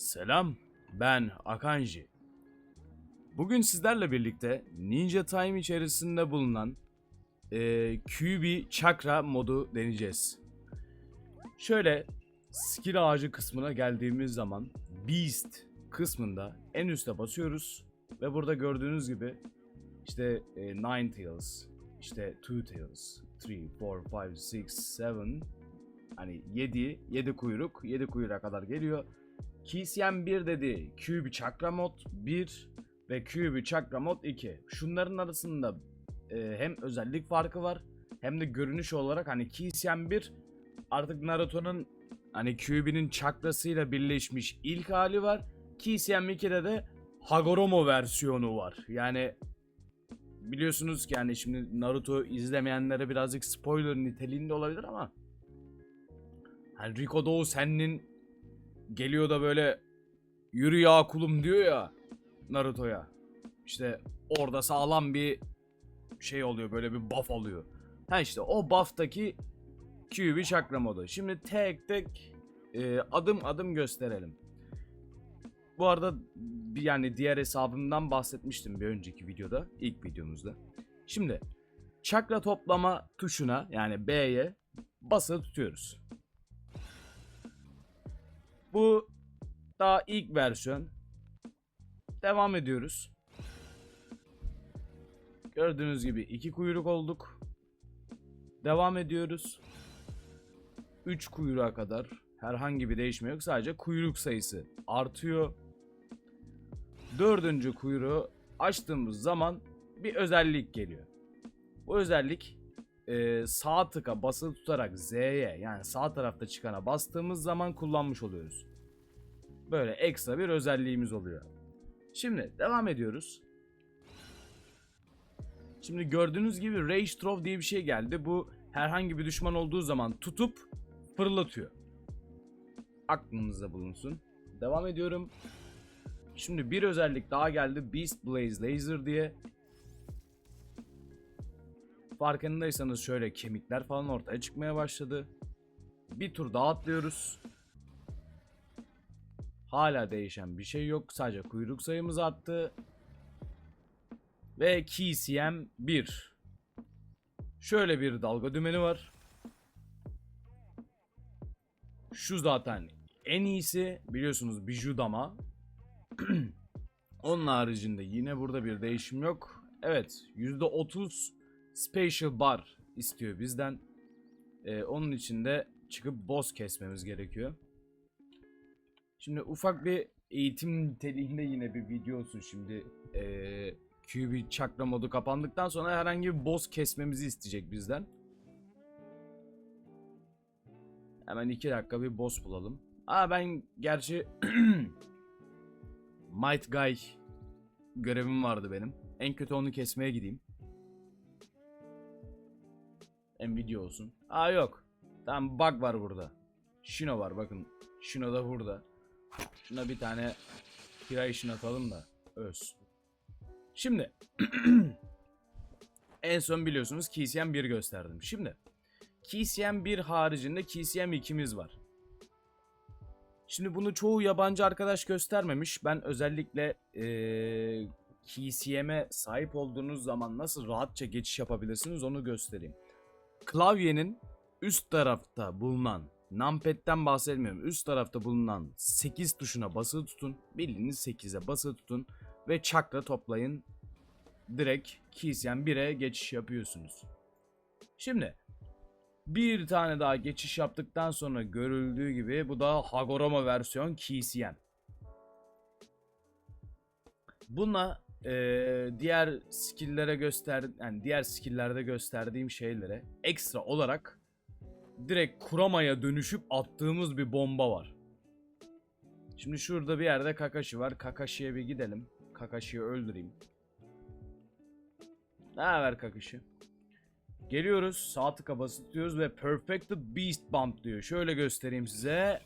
Selam, ben Akanji. Bugün sizlerle birlikte Ninja Time içerisinde bulunan e, QB Chakra modu deneyeceğiz. Şöyle skill ağacı kısmına geldiğimiz zaman Beast kısmında en üste basıyoruz ve burada gördüğünüz gibi işte e, Nine Tails, işte Two Tails, Three, Four, Five, Six, Seven, hani 7, 7 kuyruk, 7 kuyruğa kadar geliyor. KCM 1 dedi. Cube Chakra Mod 1 ve Cube Chakra Mod 2. Şunların arasında e, hem özellik farkı var hem de görünüş olarak hani KCM 1 artık Naruto'nun hani Cube'nin çakrasıyla birleşmiş ilk hali var. KCM 2'de de Hagoromo versiyonu var. Yani biliyorsunuz ki yani şimdi Naruto izlemeyenlere birazcık spoiler niteliğinde olabilir ama hani Rico senin geliyor da böyle yürü ya kulum diyor ya Naruto'ya. İşte orada sağlam bir şey oluyor böyle bir buff oluyor. Ha işte o buff'taki QB çakra modu. Şimdi tek tek e, adım adım gösterelim. Bu arada yani diğer hesabımdan bahsetmiştim bir önceki videoda, ilk videomuzda. Şimdi çakra toplama tuşuna yani B'ye basılı tutuyoruz. Bu daha ilk versiyon. Devam ediyoruz. Gördüğünüz gibi iki kuyruk olduk. Devam ediyoruz. 3 kuyruğa kadar herhangi bir değişme yok. Sadece kuyruk sayısı artıyor. Dördüncü kuyruğu açtığımız zaman bir özellik geliyor. Bu özellik e, sağ tıka basılı tutarak Z'ye yani sağ tarafta çıkana bastığımız zaman kullanmış oluyoruz. Böyle ekstra bir özelliğimiz oluyor. Şimdi devam ediyoruz. Şimdi gördüğünüz gibi Rage Throw diye bir şey geldi. Bu herhangi bir düşman olduğu zaman tutup fırlatıyor. Aklınızda bulunsun. Devam ediyorum. Şimdi bir özellik daha geldi. Beast Blaze Laser diye. Farkındaysanız şöyle kemikler falan ortaya çıkmaya başladı. Bir tur daha atlıyoruz. Hala değişen bir şey yok. Sadece kuyruk sayımız arttı. Ve KCM 1. Şöyle bir dalga dümeni var. Şu zaten en iyisi biliyorsunuz Bijudama. Onun haricinde yine burada bir değişim yok. Evet %30 Special Bar istiyor bizden. Ee, onun için de çıkıp boss kesmemiz gerekiyor. Şimdi ufak bir eğitim niteliğinde yine bir video olsun şimdi. Ee, QB çakra modu kapandıktan sonra herhangi bir boss kesmemizi isteyecek bizden. Hemen iki dakika bir boss bulalım. Aa ben gerçi Might Guy görevim vardı benim. En kötü onu kesmeye gideyim. Video olsun. Aa yok. Tamam bug var burada. Shino var bakın. Shino da burada. Şuna bir tane creation atalım da öz. Şimdi en son biliyorsunuz KCM 1 gösterdim. Şimdi KCM 1 haricinde KCM 2'miz var. Şimdi bunu çoğu yabancı arkadaş göstermemiş. Ben özellikle ee, KCM'e sahip olduğunuz zaman nasıl rahatça geçiş yapabilirsiniz onu göstereyim. Klavyenin üst tarafta bulunan Numpad'den bahsetmiyorum. Üst tarafta bulunan 8 tuşuna basılı tutun. Bildiğiniz 8'e basılı tutun. Ve çakra toplayın. Direkt KCM 1'e geçiş yapıyorsunuz. Şimdi bir tane daha geçiş yaptıktan sonra görüldüğü gibi bu da Hagoromo versiyon KCM. Buna eee, diğer skill'lere göster yani diğer skill'lerde gösterdiğim şeylere ekstra olarak direkt Kurama'ya dönüşüp attığımız bir bomba var. Şimdi şurada bir yerde Kakashi var. Kakashi'ye bir gidelim. Kakashi'yi öldüreyim. Ne haber Kakashi? Geliyoruz. Sağ tıka basıtıyoruz ve Perfected Beast Bump diyor. Şöyle göstereyim size.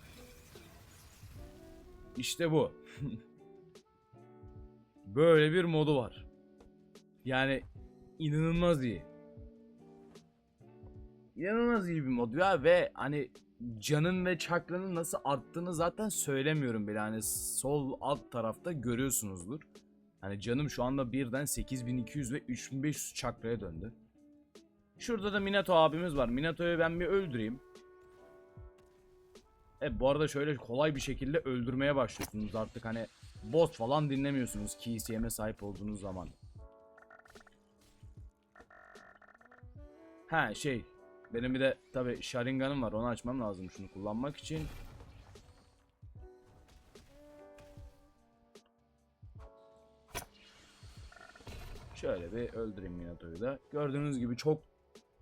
İşte bu. Böyle bir modu var. Yani inanılmaz iyi. İnanılmaz iyi bir mod ya ve hani canın ve çakranın nasıl arttığını zaten söylemiyorum bile. Hani sol alt tarafta görüyorsunuzdur. Hani canım şu anda birden 8200 ve 3500 çakraya döndü. Şurada da Minato abimiz var. Minato'yu ben bir öldüreyim. E bu arada şöyle kolay bir şekilde öldürmeye başlıyorsunuz artık hani boss falan dinlemiyorsunuz KCM'e sahip olduğunuz zaman. Ha şey benim bir de tabi Sharingan'ım var onu açmam lazım şunu kullanmak için. Şöyle bir öldüreyim Minato'yu da. Gördüğünüz gibi çok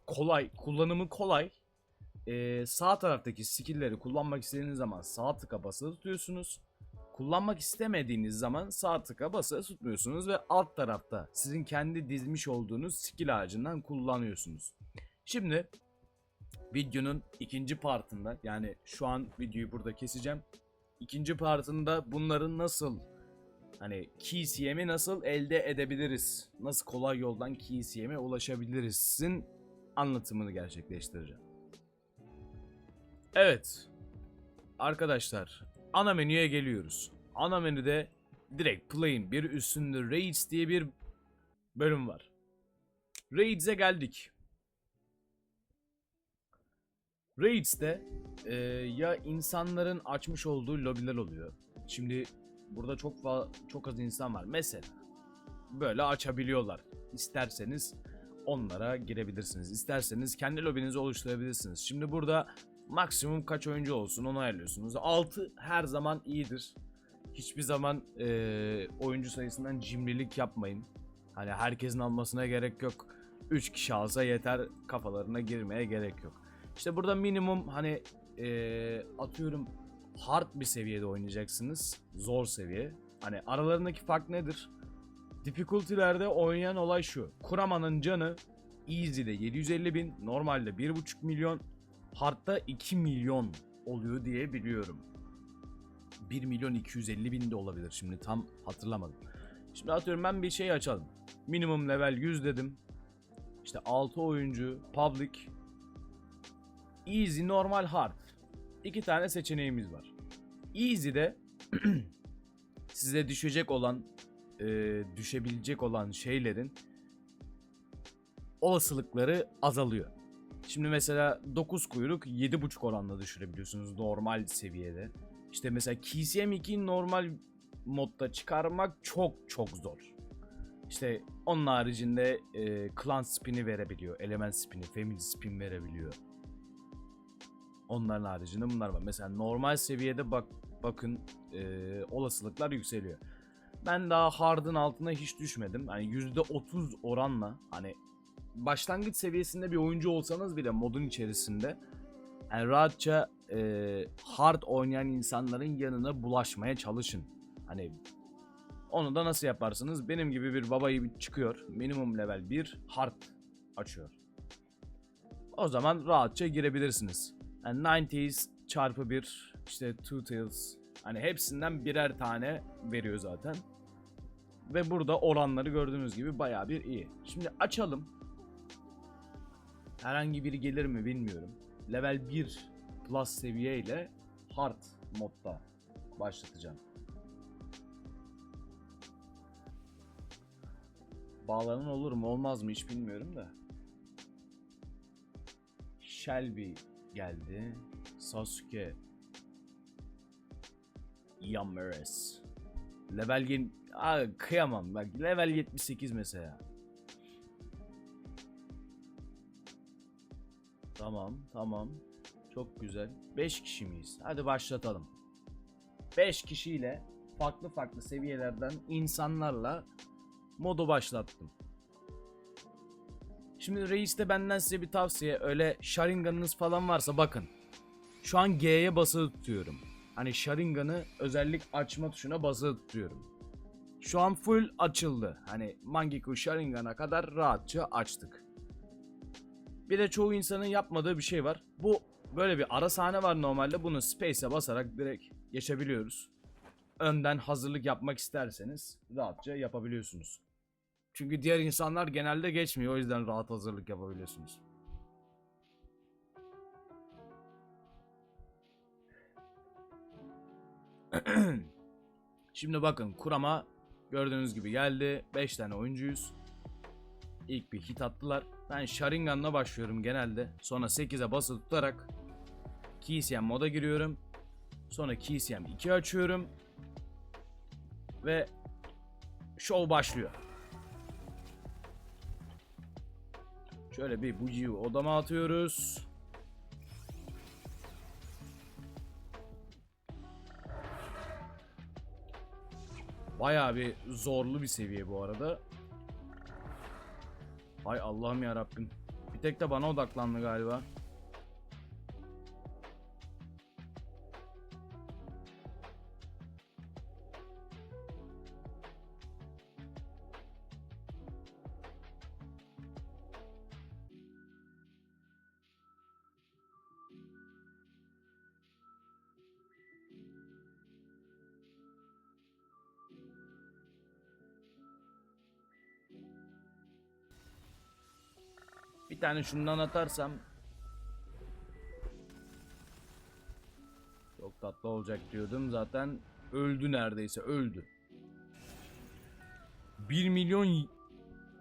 kolay, kullanımı kolay. Ee, sağ taraftaki skill'leri kullanmak istediğiniz zaman sağ tıka basılı tutuyorsunuz. Kullanmak istemediğiniz zaman sağ tıka basılı tutmuyorsunuz ve alt tarafta sizin kendi dizmiş olduğunuz skill ağacından kullanıyorsunuz. Şimdi videonun ikinci partında yani şu an videoyu burada keseceğim. İkinci partında bunların nasıl hani KCM'i nasıl elde edebiliriz? Nasıl kolay yoldan KCM'e ulaşabiliriz'in anlatımını gerçekleştireceğim. Evet. Arkadaşlar ana menüye geliyoruz. Ana menüde direkt play'in bir üstünde Raids diye bir bölüm var. Raids'e geldik. Raids'te e, ya insanların açmış olduğu lobiler oluyor. Şimdi burada çok çok az insan var. Mesela böyle açabiliyorlar. İsterseniz onlara girebilirsiniz. İsterseniz kendi lobinizi oluşturabilirsiniz. Şimdi burada maksimum kaç oyuncu olsun onu ayarlıyorsunuz. 6 her zaman iyidir. Hiçbir zaman e, oyuncu sayısından cimrilik yapmayın. Hani herkesin almasına gerek yok. 3 kişi alsa yeter kafalarına girmeye gerek yok. İşte burada minimum hani e, atıyorum hard bir seviyede oynayacaksınız. Zor seviye. Hani aralarındaki fark nedir? Difficulty'lerde oynayan olay şu. Kurama'nın canı Easy'de 750 bin, normalde 1.5 milyon, Hard'da 2 milyon oluyor diye biliyorum. 1 milyon 250 bin de olabilir şimdi tam hatırlamadım. Şimdi atıyorum ben bir şey açalım. Minimum level 100 dedim. İşte 6 oyuncu, public, easy, normal, hard. İki tane seçeneğimiz var. Easy'de size düşecek olan, e, düşebilecek olan şeylerin olasılıkları azalıyor. Şimdi mesela 9 kuyruk 7.5 oranla düşürebiliyorsunuz normal seviyede. İşte mesela KCM 2'yi normal modda çıkarmak çok çok zor. İşte onun haricinde e, clan spin'i verebiliyor, element spin'i, family spin verebiliyor. Onların haricinde bunlar var. Mesela normal seviyede bak bakın e, olasılıklar yükseliyor. Ben daha hard'ın altına hiç düşmedim. Hani %30 oranla hani başlangıç seviyesinde bir oyuncu olsanız bile modun içerisinde yani rahatça e, hard oynayan insanların yanına bulaşmaya çalışın. Hani onu da nasıl yaparsınız? Benim gibi bir babayı çıkıyor. Minimum level 1 hard açıyor. O zaman rahatça girebilirsiniz. Yani 90s çarpı 1 işte Two Tails hani hepsinden birer tane veriyor zaten. Ve burada oranları gördüğünüz gibi baya bir iyi. Şimdi açalım. Herhangi biri gelir mi bilmiyorum. Level 1 plus seviye ile hard modda başlatacağım. Bağlanan olur mu olmaz mı hiç bilmiyorum da. Shelby geldi. Sasuke. Yamares. Level gen... Kıyamam bak level 78 mesela. Tamam tamam. Çok güzel. 5 kişi miyiz? Hadi başlatalım. 5 kişiyle farklı farklı seviyelerden insanlarla modu başlattım. Şimdi reiste benden size bir tavsiye. Öyle Sharingan'ınız falan varsa bakın. Şu an G'ye basılı tutuyorum. Hani Sharingan'ı özellik açma tuşuna basılı tutuyorum. Şu an full açıldı. Hani Mangekyou Sharingan'a kadar rahatça açtık. Bir de çoğu insanın yapmadığı bir şey var. Bu böyle bir ara sahne var normalde. Bunu space'e basarak direkt geçebiliyoruz. Önden hazırlık yapmak isterseniz rahatça yapabiliyorsunuz. Çünkü diğer insanlar genelde geçmiyor. O yüzden rahat hazırlık yapabiliyorsunuz. Şimdi bakın kurama gördüğünüz gibi geldi. 5 tane oyuncuyuz. İlk bir hit attılar. Ben Sharingan'la başlıyorum genelde. Sonra 8'e basılı tutarak Keysiem moda giriyorum. Sonra Keysiem 2 açıyorum. Ve show başlıyor. Şöyle bir bujiyi odama atıyoruz. Bayağı bir zorlu bir seviye bu arada. Hay Allah'ım ya Rabbim. Bir tek de bana odaklandı galiba. Tane şundan atarsam çok tatlı olacak diyordum zaten öldü neredeyse öldü. 1 milyon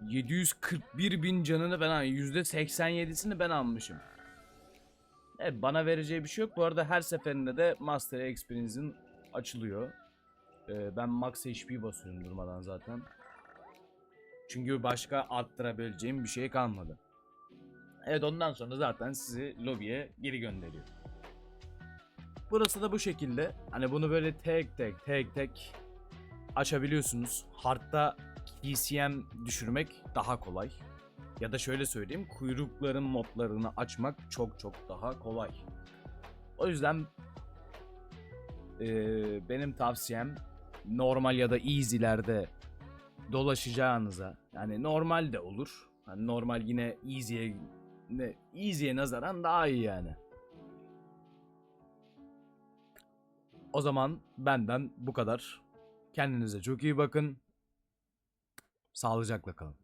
741 bin canını ben al- %87'sini ben almışım. Evet bana vereceği bir şey yok. Bu arada her seferinde de Master Experience'in açılıyor. Ee, ben Max HP basıyorum durmadan zaten. Çünkü başka arttırabileceğim bir şey kalmadı. Evet ondan sonra zaten sizi lobiye geri gönderiyor. Burası da bu şekilde. Hani bunu böyle tek tek tek tek açabiliyorsunuz. Hard'da ECM düşürmek daha kolay. Ya da şöyle söyleyeyim kuyrukların modlarını açmak çok çok daha kolay. O yüzden eee, benim tavsiyem normal ya da easy'lerde dolaşacağınıza yani normal de olur. Hani normal yine easy'ye ne easy'ye nazaran daha iyi yani. O zaman benden bu kadar. Kendinize çok iyi bakın. Sağlıcakla kalın.